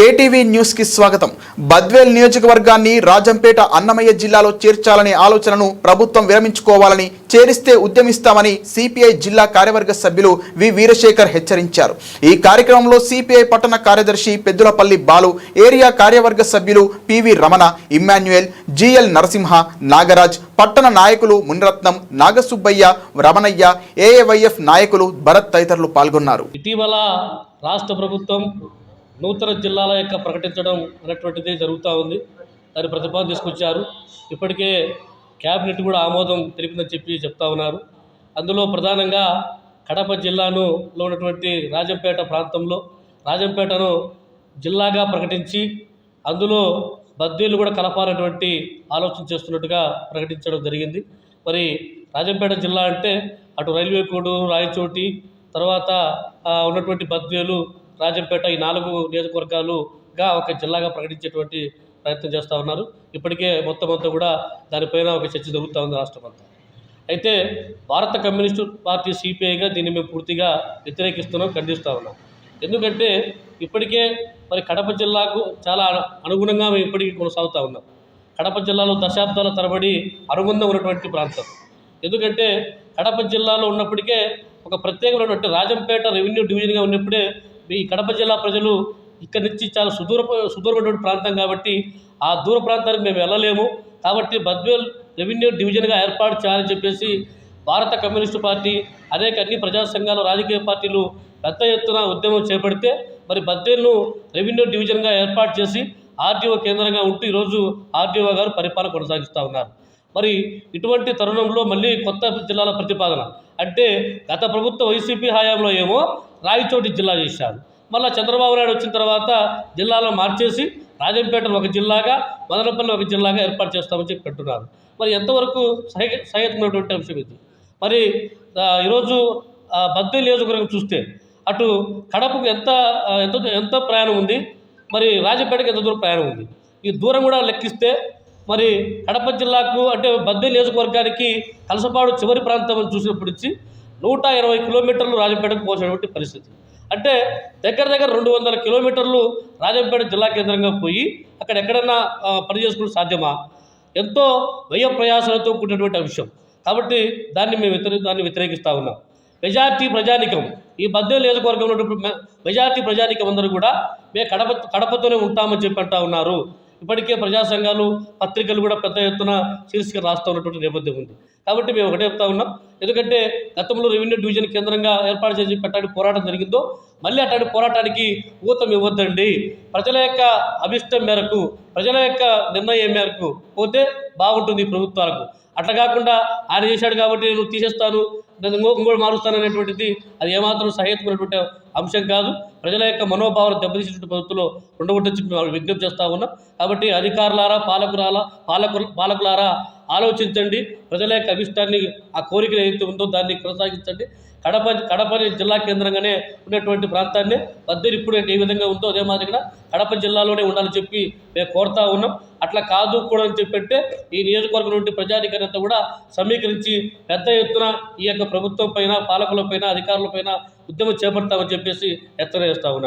KTV న్యూస్కి స్వాగతం. బద్వేల్ నియోజకవర్గాన్ని రాజంపేట అన్నమయ్య జిల్లాలో చేర్చాలనే ఆలోచనను ప్రభుత్వం విరమించుకోవాలని చేరిస్తే ఉద్యమిస్తామని సిపిఐ జిల్లా కార్యవర్గ సభ్యులు వి. వీరశేఖర్ హెచ్చరించారు. ఈ కార్యక్రమంలో సిపిఐ పట్టణ కార్యదర్శి పెద్దులపల్లి బాలు ఏరియా కార్యవర్గ సభ్యులు PV Ramana Emmanuel GL Narasimha Nagaraj పట్టణ నాయకులు మునిరత్నం నాగసుబ్బయ్య రమణయ్య ఏఏవైఎఫ్ నాయకులు భరత్ తదితరులు పాల్గొన్నారు. ఇటీవల రాష్ట్ర ప్రభుత్వం నూతన జిల్లాల యొక్క ప్రకటించడం అనేటువంటిది జరుగుతూ ఉంది. దాని ప్రతిపాదన తీసుకొచ్చారు. ఇప్పటికే క్యాబినెట్ కూడా ఆమోదం తెలిపిందని చెప్పి చెప్తా ఉన్నారు. అందులో ప్రధానంగా కడప జిల్లాను లో ఉన్నటువంటి రాజంపేట ప్రాంతంలో రాజంపేటను జిల్లాగా ప్రకటించి అందులో బద్దీలు కూడా కలపాలన్నటువంటి ఆలోచన చేస్తున్నట్టుగా ప్రకటించడం జరిగింది. మరి రాజంపేట జిల్లా అంటే అటు రైల్వే కోడు రాయచోటి తర్వాత ఉన్నటువంటి బద్వేలు రాజంపేట ఈ నాలుగు నియోజకవర్గాలుగా ఒక జిల్లాగా ప్రకటించేటువంటి ప్రయత్నం చేస్తూ ఉన్నారు. ఇప్పటికే మొత్తం అంతా కూడా దానిపైన ఒక చర్చ జరుగుతూ ఉంది రాష్ట్రం అంతా. అయితే భారత కమ్యూనిస్టు పార్టీ సిపిఐగా దీన్ని మేము పూర్తిగా వ్యతిరేకిస్తున్నాం ఖండిస్తూ ఉన్నాం. ఎందుకంటే ఇప్పటికే మరి కడప జిల్లాకు చాలా అను- అనుగుణంగా మేము ఇప్పటికీ కొనసాగుతూ ఉన్నాం. కడప జిల్లాలో దశాబ్దాల తరబడి అనుబంధం ఉన్నటువంటి ప్రాంతం. ఎందుకంటే కడప జిల్లాలో ఉన్నప్పటికే ఒక ప్రత్యేకమైనటువంటి రాజంపేట రెవెన్యూ డివిజన్గా ఉన్నప్పుడే ఈ కడప జిల్లా ప్రజలు ఇక్కడి నుంచి చాలా సుదూర సుదూరమైనటువంటి ప్రాంతం కాబట్టి ఆ దూర ప్రాంతానికి మేము వెళ్ళలేము. కాబట్టి బద్వేల్ రెవెన్యూ డివిజన్గా ఏర్పాటు చేయాలని చెప్పేసి భారత కమ్యూనిస్టు పార్టీ అనేక అన్ని ప్రజా సంఘాలు రాజకీయ పార్టీలు పెద్ద ఎత్తున ఉద్యమం చేపడితే మరి బద్వేల్ను రెవెన్యూ డివిజన్గా ఏర్పాటు చేసి ఆర్డీఓ కేంద్రంగా ఉంటూ ఈరోజు ఆర్డీఓ గారు పరిపాలన కొనసాగిస్తూ ఉన్నారు. మరి ఇటువంటి తరుణంలో మళ్ళీ కొత్త జిల్లాల ప్రతిపాదన అంటే గత ప్రభుత్వ వైసీపీ హయాంలో ఏమో రాయచోటి జిల్లా చేశారు. మళ్ళీ చంద్రబాబు నాయుడు వచ్చిన తర్వాత జిల్లాలో మార్చేసి రాజంపేటను ఒక జిల్లాగా మదనపల్లి ఒక జిల్లాగా ఏర్పాటు చేస్తామని చెప్పి పెట్టున్నారు మరి ఎంతవరకు సహ సహేతున్నటువంటి అంశం ఇది? మరి ఈరోజు బద్దీ నియోజకవర్గం చూస్తే అటు కడపకు ఎంత ఎంత ఎంత ప్రయాణం ఉంది? మరి రాజపేటకు ఎంత దూరం ప్రయాణం ఉంది? ఈ దూరం కూడా లెక్కిస్తే మరి కడప జిల్లాకు అంటే బద్దీ నియోజకవర్గానికి కలసపాడు చివరి ప్రాంతం అని చూసినప్పటి నుంచి నూట ఇరవై కిలోమీటర్లు రాజంపేటకు పోసినటువంటి పరిస్థితి. అంటే దగ్గర దగ్గర రెండు వందల కిలోమీటర్లు రాజంపేట జిల్లా కేంద్రంగా పోయి అక్కడ ఎక్కడన్నా పని చేసుకోవడం సాధ్యమా? ఎంతో వ్యయ ప్రయాసాలతో కూడినటువంటి అంశం. కాబట్టి దాన్ని మేము వ్యతిరే దాన్ని వ్యతిరేకిస్తూ ఉన్నాం. మెజార్టీ ప్రజానికం. ఈ మధ్య నియోజకవర్గంలో ఉన్నటువంటి మెజార్టీ ప్రజానికం అందరూ కూడా మేము కడప కడపతోనే ఉంటామని చెప్పి అంటా ఉన్నారు. ఇప్పటికే ప్రజా సంఘాలు పత్రికలు కూడా పెద్ద ఎత్తున శీర్షిక రాస్తూ ఉన్నటువంటి నేపథ్యం ఉంది. కాబట్టి మేము ఒకటే చెప్తా ఉన్నాం. ఎందుకంటే గతంలో రెవెన్యూ డివిజన్ కేంద్రంగా ఏర్పాటు చేసి పెట్టడానికి పోరాటం జరిగిందో మళ్ళీ అట్లాంటి పోరాటానికి ఊతం ఇవ్వద్దండి. ప్రజల యొక్క అభిష్టం మేరకు ప్రజల యొక్క నిర్ణయం మేరకు పోతే బాగుంటుంది ప్రభుత్వాలకు. అట్లా కాకుండా ఆయన చేశాడు కాబట్టి నేను తీసేస్తాను నేను ఇంకో ఇంకోటి మారుస్తాను అనేటువంటిది అది ఏమాత్రం సహేతుకున్నటువంటి అంశం కాదు. ప్రజల యొక్క మనోభావాలు దెబ్బతీసినటువంటి పద్ధతిలో ఉండవద్దని చెప్పి విజ్ఞప్తి చేస్తా ఉన్నాం. కాబట్టి అధికారులారా పాలకురాలా పాలకు పాలకులారా ఆలోచించండి. ప్రజల యొక్క అభిష్టాన్ని ఆ కోరిక ఏదైతే ఉందో దాన్ని కొనసాగించండి. కడప కడప జిల్లా కేంద్రంగానే ఉన్నటువంటి ప్రాంతాన్ని బద్దెలు ఇప్పుడు ఏ విధంగా ఉందో అదే మాదిరిగా కడప జిల్లాలోనే ఉండాలని చెప్పి మేము కోరుతా ఉన్నాం. అట్లా కాదు కూడా అని చెప్పంటే ఈ నియోజకవర్గం నుండి ప్రజాధికారంతా కూడా సమీకరించి పెద్ద ఎత్తున ఈ యొక్క ప్రభుత్వం పైన పాలకులపైన అధికారులపైన ఉద్యమం చేపడతామని చెప్పేసి హెచ్చరిస్తా ఉన్నాం.